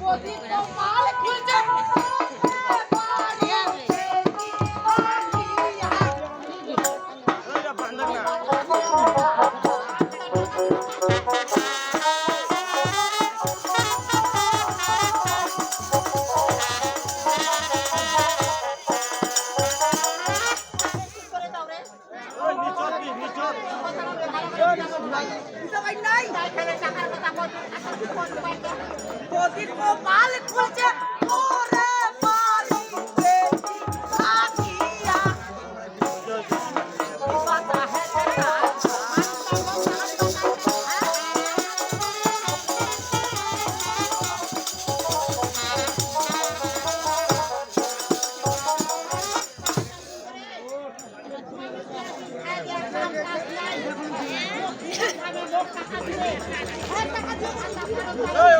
我的妈画地我的妈 প্রদীপ এই